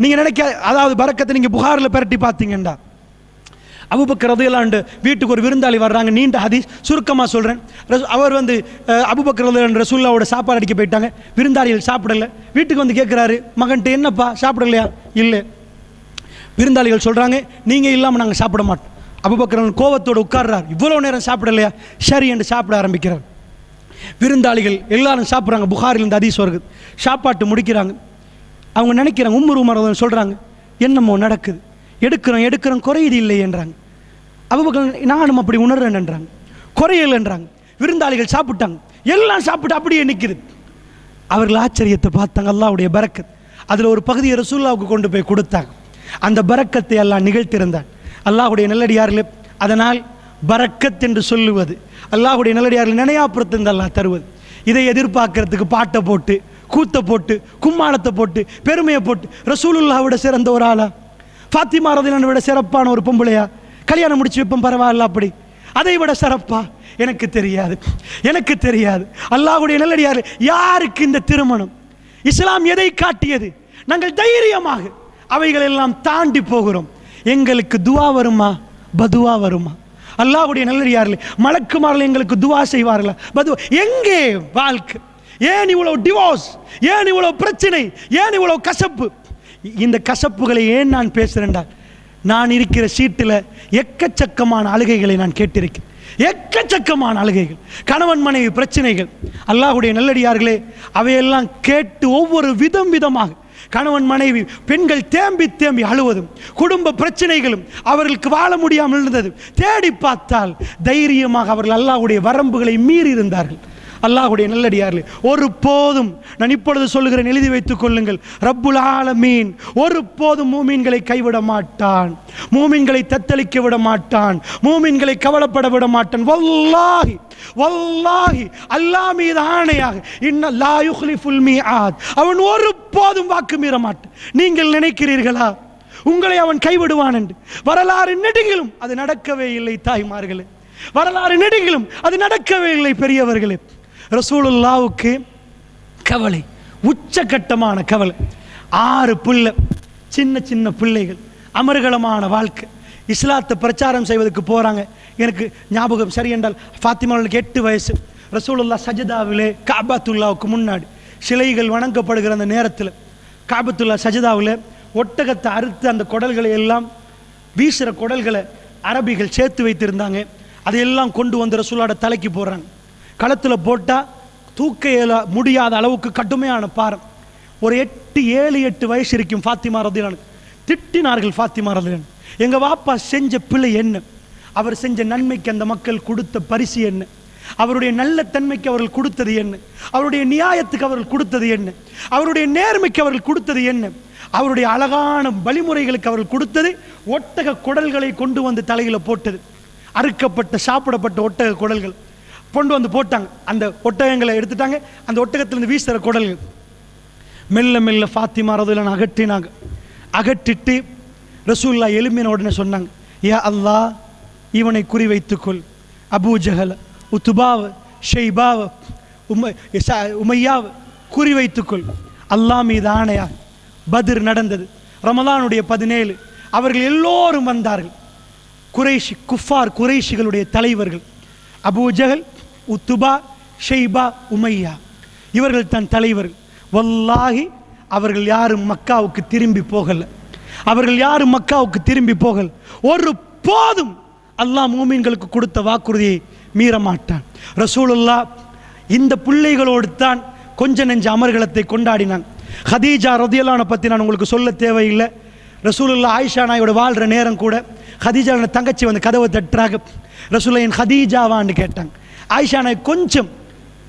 நீங்க நினைக்க அதாவது பறக்கத்தை நீங்க புகாரில் பிரட்டி பார்த்தீங்கண்டா. அபுபக்கர் ரதையிலாண்டு வீட்டுக்கு ஒரு விருந்தாளி வர்றாங்க நீண்ட ஹதீஸ் சுருக்கமாக சொல்கிறேன் அவர் வந்து அபுபக்கர் ரதையிலாண்டு ரசூல்லாவோட சாப்பாடு அடிக்க போயிட்டாங்க. விருந்தாளிகள் சாப்பிடல. வீட்டுக்கு வந்து கேட்குறாரு மகன்ட்டு என்னப்பா சாப்பிடலையா? இல்லை. விருந்தாளிகள் சொல்கிறாங்க நீங்கள் இல்லாமல் நாங்கள் சாப்பிட மாட்டோம். அபுபக்கர் கோவத்தோடு உட்கார்றார் இவ்வளோ நேரம் சாப்பிடலையா? சரி என்று சாப்பிட ஆரம்பிக்கிறார். விருந்தாளிகள் எல்லாரும் சாப்பிட்றாங்க புகாரில் இருந்து ஹதீஸ் வருது. சாப்பாட்டு முடிக்கிறாங்க. அவங்க நினைக்கிறாங்க உம்மர் உமர் சொல்கிறாங்க என்னமோ நடக்குது. எடுக்கிறோம் எடுக்கிறோம் குறையுது இல்லை என்றாங்க. அபுபக்கர் நானும் அப்படி உணர்றேன்ன்றாங்க குறையலைன்றாங்க விருந்தாளிகள் சாப்பிட்டாங்க. எல்லாம் சாப்பிட்டு அப்படியே நிற்குது. அவர்கள் ஆச்சரியத்தை பார்த்தாங்க அல்லாவுடைய பறக்கத் அதில் ஒரு பகுதியை ரசூல்லாவுக்கு கொண்டு போய் கொடுத்தாங்க. அந்த பரக்கத்தை எல்லாம் நிகழ்த்திருந்தார் அல்லாஹுடைய நல்லடியார்களே அதனால் பறக்கத் என்று சொல்லுவது அல்லாஹுடைய நல்லடியார்கள் நினையாப்புறத்து அல்லாஹ் தருவது. இதை எதிர்பார்க்கறதுக்கு பாட்டை போட்டு கூத்தை போட்டு கும்மாளத்தை போட்டு பெருமையை போட்டு ரசூலுல்லாவோட சிறந்த ஒரு ஆளா? ஃபாத்திமா ரதிலான விட சிறப்பான ஒரு பொம்பளையா? கல்யாணம் முடிச்சு வைப்போம் பரவாயில்ல அப்படி. அதை விட சிறப்பா? எனக்கு தெரியாது. எனக்கு தெரியாது. அல்லாஹுடைய நல்லடியார் யாருக்கு இந்த திருமணம்? இஸ்லாம் எதை காட்டியது? நாங்கள் தைரியமாக அவைகள் எல்லாம் தாண்டி போகிறோம். எங்களுக்கு துவா வருமா? பதுவா வருமா? அல்லாஹுடைய நல்லடியார்கள் மலக்குமார்கள் எங்களுக்கு துவா செய்வார்களா? பதுவா. எங்கே வாழ்க்கை? ஏன் இவ்வளவு டிவோர்ஸ் ஏன் இவ்வளவு பிரச்சனை? ஏன் இவ்வளவு கசப்பு? இந்த கசப்புகளை ஏன் நான் பேசுகிறேன்டா நான் இருக்கிற சீட்டில் எக்கச்சக்கமான அழுகைகளை நான் கேட்டிருக்கேன். எக்கச்சக்கமான அழுகைகள் கணவன் மனைவி பிரச்சனைகள் அல்லாஹ்வுடைய நல்லடியார்களே அவையெல்லாம் கேட்டு ஒவ்வொரு விதம் விதமாக கணவன் மனைவி பெண்கள் தேம்பி தேம்பி அழுவதும் குடும்ப பிரச்சனைகளும் அவர்களுக்கு வாழ முடியாமல் இருந்தது. தேடி பார்த்தால் தைரியமாக அவர்கள் அல்லாஹுடைய வரம்புகளை மீறி இருந்தார்கள் அல்லாஹுடைய நல்லடியார்களே ஒரு போதும் நான் இப்பொழுது சொல்லுகிறேன் எழுதி வைத்துக் கொள்ளுங்கள். ரப்புல் ஆலமீன் ஒரு போதும் மூமீன்களை கைவிட மாட்டான். மூமீன்களை தத்தளிக்க விட மாட்டான். மூமீன்களை கவலைப்பட விட மாட்டான். வல்லாஹி வல்லாஹி அல்லாஹ் மீது ஆணையாக இன்ன லா யுஹ்லிஃபுல் மீஆத். அவன் ஒரு போதும் வாக்கு மீற மாட்டான். நீங்கள் நினைக்கிறீர்களா? உங்களை அவன் கைவிடுவான் என்று. வரலாறு நெடுங்கிலும் அது நடக்கவே இல்லை தாய்மார்களே. வரலாறு நெடுங்கிலும் அது நடக்கவே இல்லை பெரியவர்களே. ரசூலுல்லாவுக்கு கவலை உச்சகட்டமான கவலை. ஆறு பிள்ளை சின்ன சின்ன பிள்ளைகள் அமர்கலமான வாழ்க்கை. இஸ்லாத்தை பிரச்சாரம் செய்வதற்கு போகிறாங்க எனக்கு ஞாபகம் சரி என்றால் ஃபாத்திமாவுக்கு எட்டு வயசு. ரசூலுல்லா சஜிதாவிலே காபாத்துல்லாவுக்கு முன்னாடி சிலைகள் வணங்கப்படுகிற அந்த நேரத்தில் காபத்துல்லா சஜதாவில் ஒட்டகத்தை அறுத்து அந்த குடல்களை எல்லாம் வீசுகிற குடல்களை அரபிகள் சேர்த்து வைத்திருந்தாங்க. அதையெல்லாம் கொண்டு வந்து ரசூலோட தலைக்கு போடுறாங்க. களத்தில் போட்டால் தூக்க இயல முடியாத அளவுக்கு கடுமையான பாரம். ஒரு எட்டு ஏழு எட்டு வயசு இருக்கும் ஃபாத்திமா ரதிலானுக்கு திட்டினார்கள் ஃபாத்திமா ரதிலான். எங்கள் வாப்பா செஞ்ச பிழை என்ன? அவர் செஞ்ச நன்மைக்கு அந்த மக்கள் கொடுத்த பரிசு என்ன? அவருடைய நல்ல தன்மைக்கு அவர்கள் கொடுத்தது என்ன? அவருடைய நியாயத்துக்கு அவர்கள் கொடுத்தது என்ன? அவருடைய நேர்மைக்கு அவர்கள் கொடுத்தது என்ன? அவருடைய அழகான வழிமுறைகளுக்கு அவர்கள் கொடுத்தது ஒட்டக குடல்களை கொண்டு வந்து தலையில் போட்டது. அறுக்கப்பட்ட சாப்பிடப்பட்ட ஒட்டக குடல்கள். கொண்டு வந்து போட்டாங்க. அந்த ஒட்டகங்களை எடுத்துட்டாங்க. அந்த ஒட்டகத்திலிருந்து வீசுகிற குடல்கள் மெல்ல மெல்ல ஃபாத்திமா ரதுலன் அகற்றினாங்க. அகற்றிட்டு ரசூல்லா எலும்பின உடனே சொன்னாங்க யா அல்லாஹ் இவனை குறிவைத்துக்கொள் அபூ ஜஹல் உத்துபாவ் ஷெய்பாவ உமை உமையாவ் உமையாவ குறிவைத்துக்கொள் அல்லாஹ் மீது ஆணையா பதிர் நடந்தது. ரமலானுடைய பதினேழு அவர்கள் எல்லோரும் வந்தார்கள். குறைஷி குஃபார் குறைஷிகளுடைய தலைவர்கள். Abu Jahl Utba Shaiba Umayya. இவர்கள் தன் தலைவர். வல்லாகி அவர்கள் யாரும் மக்காவுக்கு திரும்பி போகல. அவர்கள் யாரும் மக்காவுக்கு திரும்பி போகல. ஒரு போதும் அல்லாஹ் மூமின்களுக்கு கொடுத்த வாக்குறுதியை மீறமாட்டான். ரசூலுல்லா இந்த பிள்ளைகளோடு தான் கொஞ்ச நெஞ்ச அமர்கலத்தை கொண்டாடினாங்க ஹதீஜா ரதியல்லான பற்றி நான் உங்களுக்கு சொல்ல தேவையில்லை. ரசூலுல்லா ஆயிஷா நாயோட வாழ்கிற நேரம் கூட ஹதீஜா தங்கச்சி வந்து கதவை தட்டுறாங்க. ரசூல்லா என் ஹதீஜாவான்னு கேட்டாங்க. ஆயிஷானை கொஞ்சம்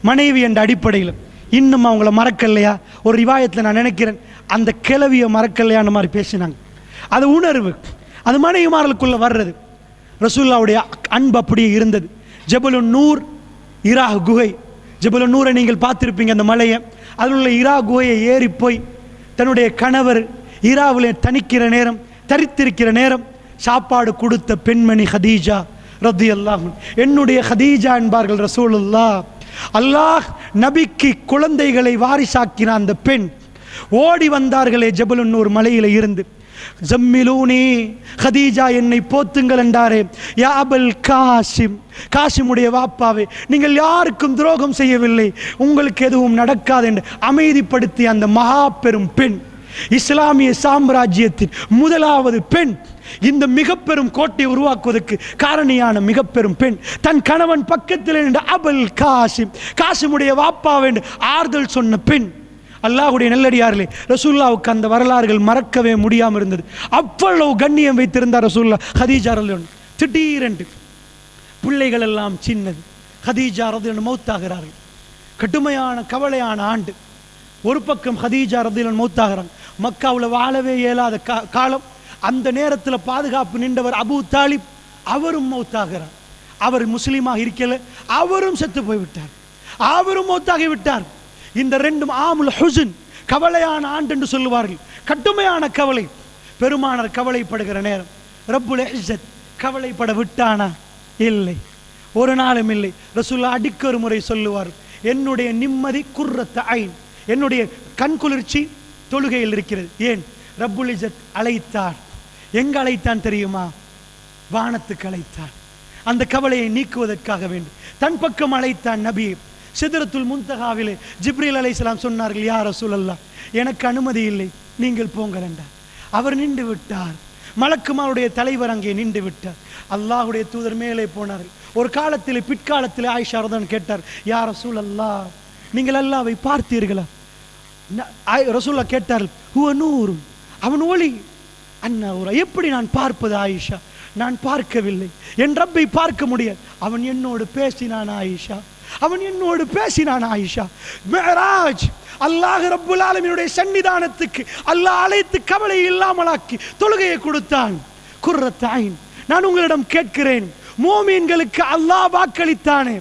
மனைவி என்ற அடிப்படையில் இன்னும் அவங்கள மறக்கலையா? ஒரு ரிவாயத்தில் நான் நினைக்கிறேன். அந்த கிளவியை மறக்கலையான்னு மாதிரி பேசினாங்க. அது உணர்வு. அது மனைவிமார்களுக்குள்ள வர்றது. ரசூல்லாவுடைய அன்பு அப்படியே இருந்தது. ஜபலு நூர் இரா குகை. ஜபலு நூரை நீங்கள் பார்த்துருப்பீங்க அந்த மலையை. அதில் உள்ள இரா குகையை ஏறி போய் தன்னுடைய கணவர் இராவில் தணிக்கிற நேரம் தரித்திருக்கிற நேரம் சாப்பாடு கொடுத்த பெண்மணி ஹதீஜா ரத்தி என்னுடைய ஹதீஜா என்பார்கள் ரசூலுல்லா அல்லாஹ் நபிக்கு குழந்தைகளை வாரிசாக்கின அந்த பெண். ஓடி வந்தார்களே ஜபலுன்னு ஒரு இருந்து. ஜம்மிலூனி ஹதீஜா என்னை போத்துங்கள் என்றாரே. யாபல் காசிம். காசிமுடைய வாப்பாவே நீங்கள் யாருக்கும் துரோகம் செய்யவில்லை. உங்களுக்கு எதுவும் நடக்காது என்று அமைதிப்படுத்திய அந்த மகா பெரும் பெண். இஸ்லாமிய சாம்ராஜ்யத்தின் முதலாவது பெண். இந்த மிக பெரும் கோட்டை உருவாக்குவதற்கு காரணியான மிக பெரும் பெண். தன் கணவன் பக்கத்தில் நின்ற அபல் காசிம். காசிமுடைய வாப்பா என்று ஆறுதல் சொன்ன பெண். அல்லாஹ்வுடைய நல்லடியார்களே ரசூல்லாவுக்கு அந்த வரலாறுகள் மறக்கவே முடியாமல் இருந்தது. அவ்வளவு கண்ணியம் வைத்திருந்தார் ரசூல்லா ஹதீஜா ரலியன் திடீரென்று பிள்ளைகள் எல்லாம் சின்னது. ஹதீஜா ரதியன் மௌத்தாகிறார்கள். கடுமையான கவலையான ஆண்டு. ஒரு பக்கம் ஹதீஜா ரதியன் மௌத்தாகிறாங்க. மக்காவில் வாழவே இயலாத கா- காலம். அந்த நேரத்தில் பாதுகாப்பு நின்றவர் அபூ தாலிப். அவரும் மௌத்தாகிறார். அவர் முஸ்லீமாக இருக்கல அவரும் செத்து போய்விட்டார். அவரும் மௌத்தாகி விட்டார். இந்த ரெண்டும் ஆமுல் ஹுசன் கவலையான ஆண்டு என்று சொல்லுவார்கள். கடுமையான கவலை. பெருமானார் கவலைப்படுகிற நேரம். ரப்புல் இஸ்ஸத் கவலைப்பட விட்டானா? இல்லை. ஒரு நாளும் இல்லை. ரசுல்லா அடிக்கொரு முறை சொல்லுவார் என்னுடைய நிம்மதி குர்ரத்த ஐன் என்னுடைய கண் குளிர்ச்சி தொழுகையில் இருக்கிறது. ஏன்? ரப்புல் இஸ்ஸத் அழைத்தார். எங்க அழைத்தான் தெரியுமா? வானத்துக்கு அழைத்தான் அந்த கவலையை நீக்குவதற்காக வேண்டும் தன் பக்கம் அழைத்தான் நபி. சிதறத்துல் முந்தகாவிலே ஜிப்ரில் அலைசலாம் சொன்னார்கள் யார் ரசூலல்லா எனக்கு அனுமதி இல்லை நீங்கள் போங்கள் என்றார். அவர் நின்று விட்டார். மலக்குமாருடைய தலைவர் அங்கே நின்று விட்டார். அல்லாஹுடைய தூதர் மேலே போனார்கள். ஒரு காலத்தில் பிற்காலத்தில் ஆயிஷா ரதன் கேட்டார் யார் ரசூல் அல்லா நீங்கள் அல்லாவை பார்த்தீர்களா? ந- ரசூல்லா கேட்டார் ஹுவ நூறு அவன் ஒளி அண்ணா ஒரு எப்படி நான் பார்ப்பது ஆயிஷா? நான் பார்க்கவில்லை. என் ரப்பை பார்க்க முடியாது. அவன் என்னோடு பேசினான் ஆயிஷா. அவன் என்னோடு பேசினான் ஆயிஷா. மேராஜ் அல்லாஹ் ரப்புல் ஆலமீனுடைய சன்னிதானத்துக்கு அல்லாஹ் அழைத்து கவலை இல்லாமலாக்கி தொழுகையை கொடுத்தான். குர்ரத்தாயின் நான் உங்களிடம் கேட்கிறேன். மோமீன்களுக்கு அல்லாஹ் வாக்களித்தானே.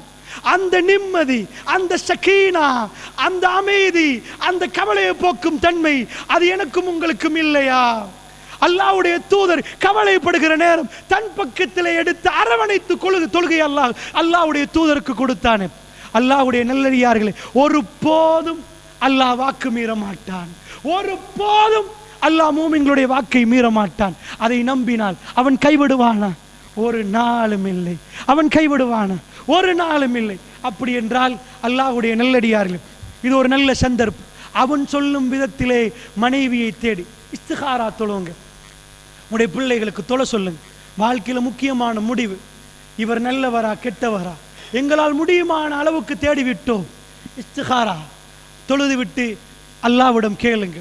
அந்த நிம்மதி அந்த சகீனா அந்த அமைதி அந்த கவலையை போக்கும் தன்மை அது எனக்கும் உங்களுக்கும் இல்லையா? அல்லாவுடைய தூதர் கவலைப்படுகிற நேரம் தன் பக்கத்தில் எடுத்து அரவணைத்து கொழுகு தொழுகை அல்லாஹ். அல்லாவுடைய தூதருக்கு கொடுத்தானே. அல்லாவுடைய நல்லடியார்களே ஒரு போதும் அல்லாஹ் வாக்கு மீற மாட்டான் ஒரு போதும் அல்லாஹ் மூமிங்களுடைய வாக்கை மீற மாட்டான் அதை நம்பினால் அவன் கைவிடுவானா? ஒரு நாளும் இல்லை. அவன் கைவிடுவானா? ஒரு நாளும் இல்லை. அப்படி என்றால் அல்லாஹ்வுடைய நல்லடியார்கள் இது ஒரு நல்ல சந்தர்ப்பம். அவன் சொல்லும் விதத்திலே மனைவியை தேடி இஸ்திகாரா தொழுவுங்க உடைய பிள்ளைகளுக்கு தொலை சொல்லுங்க. வாழ்க்கையில் முக்கியமான முடிவு. இவர் நல்லவரா கெட்டவரா? எங்களால் முடியுமான அளவுக்கு தேடிவிட்டோம். இஸ்திகாரா? தொழுது விட்டு அல்லாவிடம் கேளுங்க.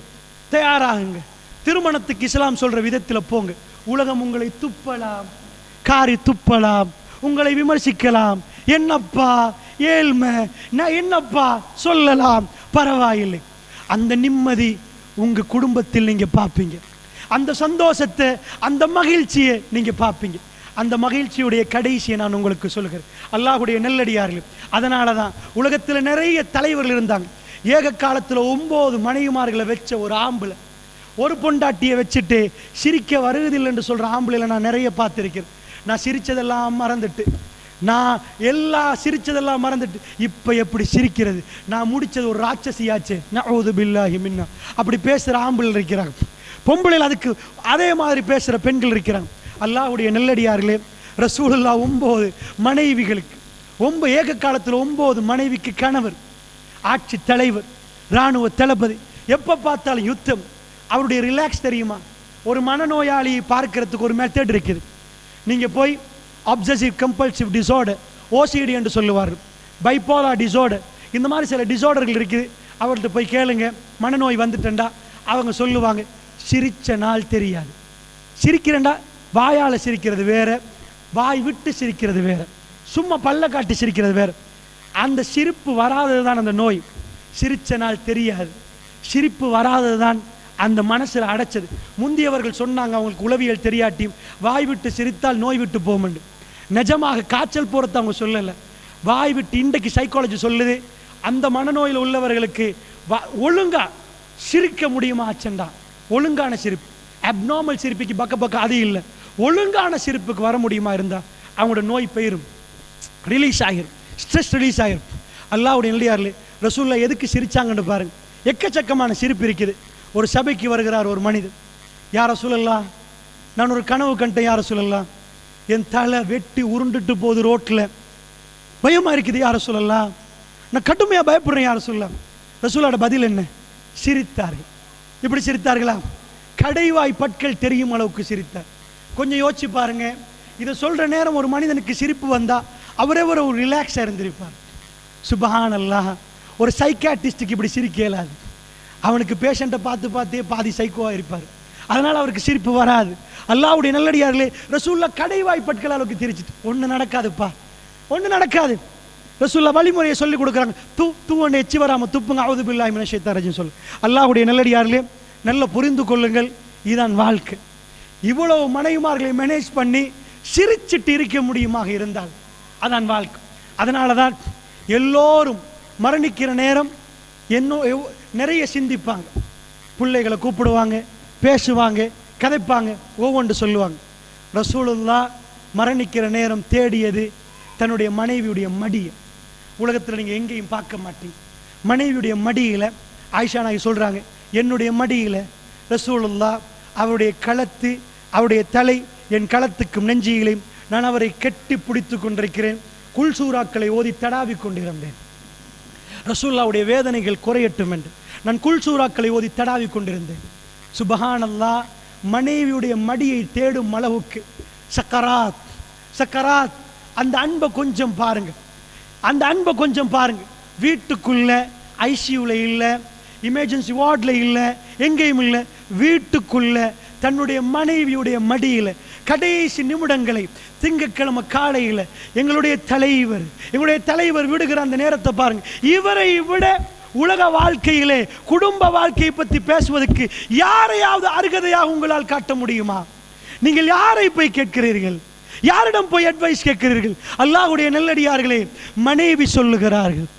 தயாராகுங்க. திருமணத்துக்கு இஸ்லாம் சொல்ற விதத்தில் போங்க. உலகம் உங்களை துப்பலாம். காரி துப்பலாம். உங்களை விமர்சிக்கலாம். என்னப்பா? ஏழ்மை. நான் என்னப்பா? சொல்லலாம். பரவாயில்லை. அந்த நிம்மதி உங்க குடும்பத்தில் நீங்க பார்ப்பீங்க. அந்த சந்தோஷத்தை அந்த மகிழ்ச்சியை நீங்கள் பார்ப்பீங்க. அந்த மகிழ்ச்சியுடைய கடைசியை நான் உங்களுக்கு சொல்கிறேன். அல்லாஹுடைய நெல்லடியார்கள் அதனால தான் உலகத்தில் நிறைய தலைவர்கள் இருந்தாங்க. ஏக காலத்தில் ஒம்பது மனைவிமார்களை வச்ச ஒரு ஆம்பளை. ஒரு பொண்டாட்டியை வச்சுட்டு சிரிக்க வருவதில்லை என்று சொல்கிற ஆம்பளைல நான் நிறைய பார்த்துருக்கிறேன். நான் சிரித்ததெல்லாம் மறந்துட்டு நான் எல்லா சிரிச்சதெல்லாம் மறந்துட்டு இப்போ எப்படி சிரிக்கிறது? நான் முடித்தது ஒரு ராட்சசியாச்சு. நான் ஓது பில்லாஹி மின்னா அப்படி பேசுகிற ஆம்பிள் இருக்கிறாங்க. பொம்பளையில் அதுக்கு அதே மாதிரி பேசுகிற பெண்கள் இருக்கிறாங்க. அல்லாஹுடைய நெல்லடியார்களே ரசூலுல்லா ஒம்பது மனைவிகளுக்கு ஒன்ப ஏக காலத்தில் ஒம்பது மனைவிக்கு கணவர் ஆட்சி தலைவர் இராணுவ தளபதி எப்போ பார்த்தாலும் யுத்தம். அவருடைய ரிலாக்ஸ் தெரியுமா? ஒரு மனநோயாளியை பார்க்கறதுக்கு ஒரு மெத்தட் இருக்குது. நீங்கள் போய் அப்சசிவ் கம்பல்சிவ் டிசார்டர் ஓசிடி என்று சொல்லுவார் பைப்போலா டிசார்டர் இந்த மாதிரி சில டிசார்டர்கள் இருக்குது. அவர்கிட்ட போய் கேளுங்க. மனநோய் வந்துட்டேன்டா. அவங்க சொல்லுவாங்க சிரிச்ச நாள் தெரியாது. சிரிக்கிறேன்டா வாயால் சிரிக்கிறது வேற வாய் விட்டு சிரிக்கிறது வேற சும்மா பல்ல காட்டி சிரிக்கிறது வேற. அந்த சிரிப்பு வராதது தான் அந்த நோய். சிரிச்ச நாள் தெரியாது. சிரிப்பு வராதது தான் அந்த மனசில் அடைச்சது. முந்தியவர்கள் சொன்னாங்க அவங்களுக்கு உளவியல் தெரியாட்டி வாய் விட்டு சிரித்தால் நோய் விட்டு போகும்னு. நிஜமாக காய்ச்சல் போகிறத அவங்க சொல்லலை. வாய் விட்டு இன்றைக்கு சைக்காலஜி சொல்லுது அந்த மனநோயில் உள்ளவர்களுக்கு வ ஒழுங்கா சிரிக்க முடியுமா அச்சண்டா? ஒழுங்கான சிரிப்பு. அப்நார்மல் சிரிப்புக்கு பக்க பக்கம் அது இல்லை. ஒழுங்கான சிரிப்புக்கு வர முடியுமா இருந்தால் அவங்களோட நோய் போயிரும். ரிலீஸ் ஆகிரும் ஸ்ட்ரெஸ் ரிலீஸ் ஆகிரும் அல்லாவுடைய நிலையாரில் ரசூல்லா எதுக்கு சிரிச்சாங்கன்னு பாருங்க. எக்கச்சக்கமான சிரிப்பு இருக்குது. ஒரு சபைக்கு வருகிறார் ஒரு மனிதன். யாரை சொல்லலாம் நான் ஒரு கனவு கண்டேன் யாரை சொல்லலாம் என் தலை வெட்டி உருண்டுட்டு போகுது ரோட்டில் பயமாக இருக்குது யாரை சொல்லலாம் நான் கடுமையாக பயப்படுறேன் யாரை சொல்லலாம் ரசூலோட பதில் என்ன? சிரித்தார்கள். இப்படி சிரித்தார்களா? கடைவாய் பற்கள் தெரியும் அளவுக்கு சிரித்தார். கொஞ்சம் யோசிச்சு பாருங்க. இதை சொல்ற நேரம் ஒரு மனிதனுக்கு சிரிப்பு வந்தா அவரே ஒரு ரிலாக்ஸாக இருந்திருப்பார். சுபஹான் அல்லாஹ் ஒரு சைக்காட்டிஸ்டுக்கு இப்படி சிரிக்க இயலாது அவனுக்கு பேஷண்ட்டை பார்த்து பார்த்தே பாதி சைக்கோவாக இருப்பார். அதனால் அவருக்கு சிரிப்பு வராது. அல்லாவுடைய நல்லடியார்களே ரசூல்லா கடைவாய் பற்கள் அளவுக்கு திரிச்சிட்டு. ஒன்று நடக்காதுப்பா. ஒன்று நடக்காது. ரசூல்லா வழிமுறையை சொல்லி கொடுக்குறாங்க. தூ தூ எச்சி வராமல் துப்புங்க அவது பில்லாய் மின சொல்லு. அல்லாஹுடைய நல்லடியார்களே நல்ல புரிந்து கொள்ளுங்கள். இதுதான் வாழ்க்கை. இவ்வளவு மனைவிமார்களை மேனேஜ் பண்ணி சிரிச்சிட்டு இருக்க முடியுமாக இருந்தால் அதான் வாழ்க்கை. அதனால தான் எல்லோரும் மரணிக்கிற நேரம் என்னோ நிறைய சிந்திப்பாங்க. பிள்ளைகளை கூப்பிடுவாங்க பேசுவாங்க கதைப்பாங்க ஒவ்வொன்று சொல்லுவாங்க. ரசூலுல்லா மரணிக்கிற நேரம் தேடியது தன்னுடைய மனைவியுடைய மடியை. உலகத்தில் நீங்கள் எங்கேயும் பார்க்க மாட்டீங்க. மனைவியுடைய மடியில் ஆயிஷா நாய் சொல்கிறாங்க என்னுடைய மடியில் ரசூலுல்லா அவருடைய களத்து அவருடைய தலை என் களத்துக்கும் நெஞ்சியிலையும் நான் அவரை கெட்டி பிடித்து கொண்டிருக்கிறேன். குல்சூராக்களை ஓதி தடாவி கொண்டிருந்தேன். ரசூல்லாவுடைய வேதனைகள் குறையட்டும் என்று நான் குல்சூராக்களை ஓதி தடாவி கொண்டிருந்தேன். சுபஹானல்லா மனைவியுடைய மடியை தேடும் அளவுக்கு சக்கராத் சக்கராத் அந்த அன்பை கொஞ்சம் பாருங்க அந்த அன்பை கொஞ்சம் பாருங்க. வீட்டுக்குள்ள ஐசியூல இல்லை எமர்ஜென்சி வார்டில் இல்லை எங்கேயும் இல்லை வீட்டுக்குள்ள தன்னுடைய மனைவியுடைய மடியில் கடைசி நிமிடங்களை திங்கட்கிழமை காலையில் எங்களுடைய தலைவர் எங்களுடைய தலைவர் விடுகிற அந்த நேரத்தை பாருங்க. இவரை விட உலக வாழ்க்கையிலே குடும்ப வாழ்க்கையை பற்றி பேசுவதற்கு யாரையாவது அருகதையாக உங்களால் காட்ட முடியுமா? நீங்கள் யாரை போய் கேட்கிறீர்கள்? யாரிடம் போய் அட்வைஸ் கேட்கிறீர்கள்? அல்லாஹுடைய நல்லடியார்களே மனைவி சொல்லுகிறார்கள்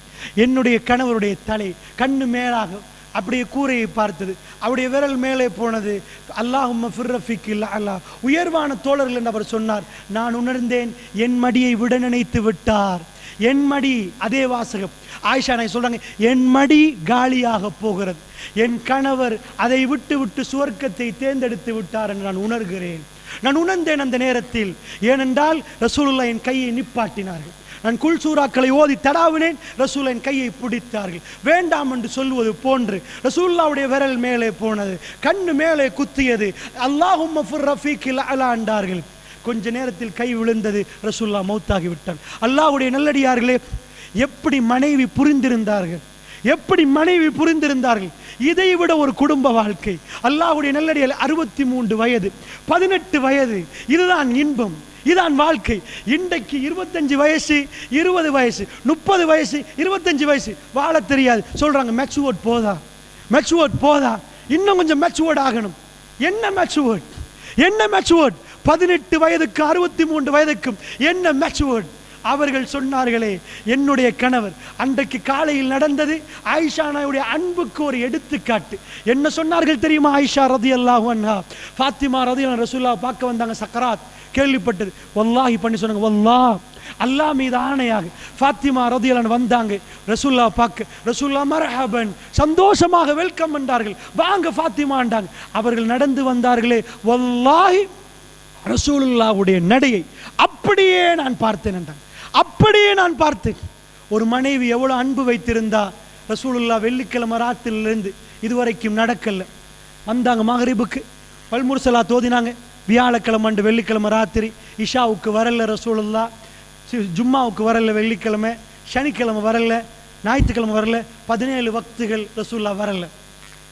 என்னுடைய கணவருடைய தலை கண்ணு மேலாக அப்படியே கூரையை பார்த்தது அவருடைய விரல் மேலே போனது. அல்லாஹும் ஃபிர்ரஃபிக் இல்ல அல்லாஹ் உயர்வான தோழர்கள் என்று அவர் சொன்னார் நான் உணர்ந்தேன் என் மடியை விட நினைத்து விட்டார். என் மடி அதே வாசகம். ஆயிஷா நான் சொல்றாங்க என் மடி காலியாக போகிறது. என் கணவர் அதை விட்டு விட்டு சுவர்க்கத்தை தேர்ந்தெடுத்து விட்டார் என்று நான் உணர்கிறேன். நான் உணர்ந்தேன் அந்த நேரத்தில் ஏனென்றால் ரசூலுல்லா என் கையை நிப்பாட்டினார்கள். நான் குல்சூராக்களை ஓதி தடாவினேன் ரசூல் என் கையை பிடித்தார்கள். வேண்டாம் என்று சொல்வது போன்று ரசூல்லாவுடைய விரல் மேலே போனது கண்ணு மேலே குத்தியது. அல்லாஹும் ரஃபீக்கில் அலாண்டார்கள் கொஞ்ச நேரத்தில் கை விழுந்தது ரசூல்லா மௌத்தாகி விட்டான். அல்லாஹ்வுடைய நல்லடியார்களே எப்படி மனைவி புரிந்திருந்தார்கள்? எப்படி மனைவி புரிந்திருந்தார்கள்? இதை விட ஒரு குடும்ப வாழ்க்கை. அல்லாஹுடைய நல்லடியில் அறுபத்தி மூன்று வயது பதினெட்டு வயது. இதுதான் இன்பம் இதான் வாழ்க்கை. இன்றைக்கு இருபத்தஞ்சு வயசு இருபது வயசு முப்பது வயசு இருபத்தஞ்சு வயசு. வாழ தெரியாது. சொல்றாங்க மெச்சுவர்ட் போதா? மெச்சுவர்ட் போதா? இன்னும் கொஞ்சம் மெச்சுவர்ட் ஆகணும். என்ன மெச்சுவர்ட் என்ன மெச்சுவர்ட் பதினெட்டு வயதுக்கு அறுபத்தி மூன்று வயதுக்கும் என்ன மெச்சுவர்ட் அவர்கள் சொன்னார்களே என்னுடைய கணவர் அன்றைக்கு காலையில் நடந்தது ஆயிஷானாவுடைய அன்புக்கு ஒரு எடுத்துக்காட்டு. என்ன சொன்னார்கள் தெரியுமா ஆயிஷா ரதி அல்லாஹ் அன்ஹா? ஃபாத்திமா ரதி ரசூல்லா பார்க்க வந்தாங்க சக்கராத். கேள்விப்பட்டது. வல்லாஹி பண்ணி சொன்னாங்க வல்லாஹ் அல்லாஹ் மீது ஆணையாக ஃபாத்திமா ரதியலன் வந்தாங்க. ரசூல்லா பார்க்க ரசூல்லா மரஹபன் சந்தோஷமாக வெல்கம் என்றார்கள். வாங்க ஃபாத்திமாண்டாங்க அவர்கள் நடந்து வந்தார்களே வல்லாஹி ரசூலுல்லாவுடைய நடையை அப்படியே நான் பார்த்தேன் என்றாங்க. அப்படியே நான் பார்த்தேன். ஒரு மனைவி எவ்வளோ அன்பு வைத்திருந்தா ரசூலுல்லா வெள்ளிக்கிழமை ராத்திரிலிருந்து இதுவரைக்கும் நடக்கலை. வந்தாங்க மகரிபுக்கு பல்முரசலா தோதினாங்க வியாழக்கிழமை அண்டு வெள்ளிக்கிழமை ராத்திரி இஷாவுக்கு வரல ரசூலுல்லா ஜும்மாவுக்கு வரல வெள்ளிக்கிழமை சனிக்கிழமை வரல ஞாயிற்றுக்கிழமை வரல பதினேழு வக்துகள் ரசூல்லா வரல.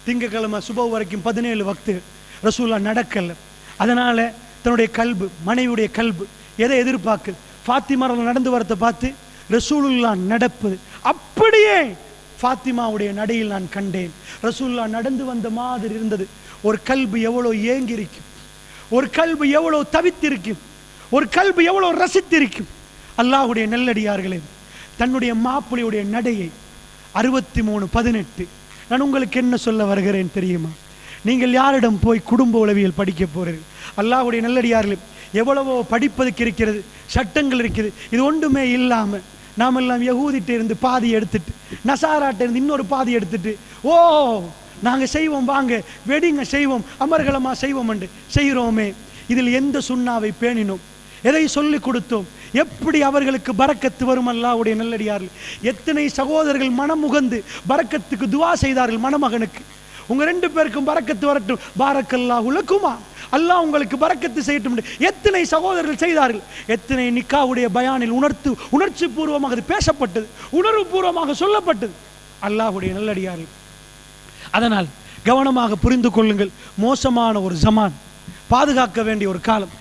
திங்கக்கிழமை சுப வரைக்கும் பதினேழு வக்துகள் ரசூல்லா நடக்கலை. அதனால் தன்னுடைய கல்பு மனைவியுடைய கல்பு எதை எதிர்பார்க்குது? ஃபாத்திமாவில் நடந்து வரத்தை பார்த்து ரசூலுல்லா நடப்பது அப்படியே ஃபாத்திமாவுடைய நடையில் நான் கண்டேன். ரசூல்லா நடந்து வந்த மாதிரி இருந்தது. ஒரு கல்பு எவ்வளோ ஏங்கியிருக்கும். ஒரு கல்பு எவ்வளோ தவித்திருக்கும். ஒரு கல்பு எவ்வளோ ரசித்திருக்கும். அல்லாஹ்வுடைய நல்லடியார்களே தன்னுடைய மாப்பிள்ளையுடைய நடையை அறுபத்தி மூணு பதினெட்டு. நான் உங்களுக்கு என்ன சொல்ல வருகிறேன் தெரியுமா? நீங்கள் யாரிடம் போய் குடும்ப உளவியல் படிக்க போகிறீர்கள்? அல்லாஹுடைய நல்லடியார்களே எவ்வளவோ படிப்பதுக்கு இருக்கிறது சட்டங்கள் இருக்குது. இது ஒன்றுமே இல்லாமல் நாம் எல்லாம் யகூதிட்ட இருந்து பாதி எடுத்துட்டு நசாராட்ட இருந்து இன்னொரு பாதி எடுத்துட்டு ஓ நாங்கள் செய்வோம் வாங்க வெடிங்க செய்வோம் அமர்கலமாக செய்வோம் என்று செய்கிறோமே. இதில் எந்த சுண்ணாவை பேணினோம்? எதை சொல்லிக் கொடுத்தோம்? எப்படி அவர்களுக்கு பறக்கத்து வரும் அல்லாவுடைய நல்லடியார்கள்? எத்தனை சகோதரர்கள் மனமுகந்து பறக்கத்துக்கு துவா செய்தார்கள் மணமகனுக்கு? உங்கள் ரெண்டு பேருக்கும் பறக்கத்து வரட்டும். பாரக்கல்லா உலக்குமா அல்லாஹ் உங்களுக்கு பறக்கத்து செய்யட்டும் எத்தனை சகோதரர்கள் செய்தார்கள்? எத்தனை நிக்காவுடைய பயானில் உணர்த்து உணர்ச்சி பூர்வமாக அது பேசப்பட்டது உணர்வு பூர்வமாக சொல்லப்பட்டது. அல்லாஹ்வுடைய நல்லடியார்கள் அதனால் கவனமாக புரிந்து கொள்ளுங்கள். மோசமான ஒரு ஜமான் பாதுகாக்க வேண்டிய ஒரு காலம்.